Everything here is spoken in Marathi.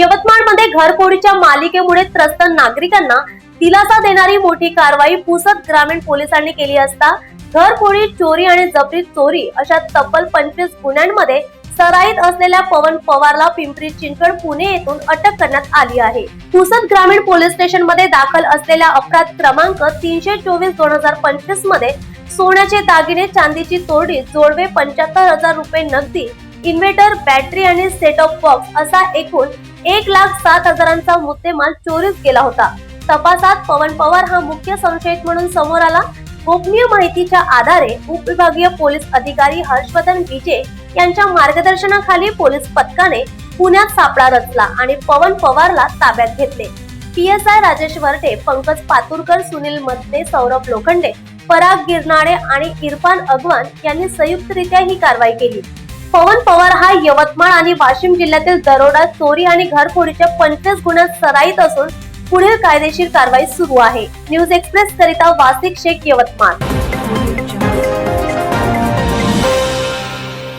यवतमाळमध्ये घरफोडीच्या मालिकेमुळे त्रस्त नागरिकांना दिलासा देणारी मोठी कारवाई पुसद ग्रामीण पोलिसांनी केली असता घरफोडी चोरी आणि जबरी चोरी अशा तब्बल पंचवीस गुन्ह्यांमध्ये सराईत असलेल्या पवन पवारला पिंपरी चिंचवड पुणे येथून अटक करण्यात आली आहे. पुसद ग्रामीण पोलीस स्टेशनमध्ये दाखल असलेल्या अपराध क्रमांक तीनशे चोवीस दोन हजार पंचवीसमध्ये सोन्याचे दागिने चांदीची तोरडी जोडवे पंच्याहत्तर हजार रुपये नगदी इन्व्हर्टर बॅटरी आणि सेट ऑफ बॉक्स असा एकूण एक लाख सात हजारांचा मुद्देमाल चोरीच गेला होता. तपासात पवन पवार हा मुख्य संशयित म्हणून समोर आला. गोपनीय माहितीच्या आधारे उपविभागीय पोलीस अधिकारी हर्षवर्धन विजे यांच्या मार्गदर्शनाखाली पोलीस पथकाने पुण्यात सापळा रचला आणि पवन पवारला ताब्यात घेतले. पीएसआय राजेश वर्टे पंकज पातुरकर सुनील मदने सौरभ लोखंडे पराग गिरनाळे आणि इरफान अगवान यांनी संयुक्तरित्या ही कारवाई केली. पवन पवार हा यवतमाळ आणि वाशिम जिल्ह्यातील दरोडा चोरी आणि घरफोडीच्या पंचवीस गुन्ह्यात सराईत असून पुढील कायदेशीर कारवाई सुरू आहे. न्यूज एक्सप्रेस करिता वासिक शेख यवतमाळ.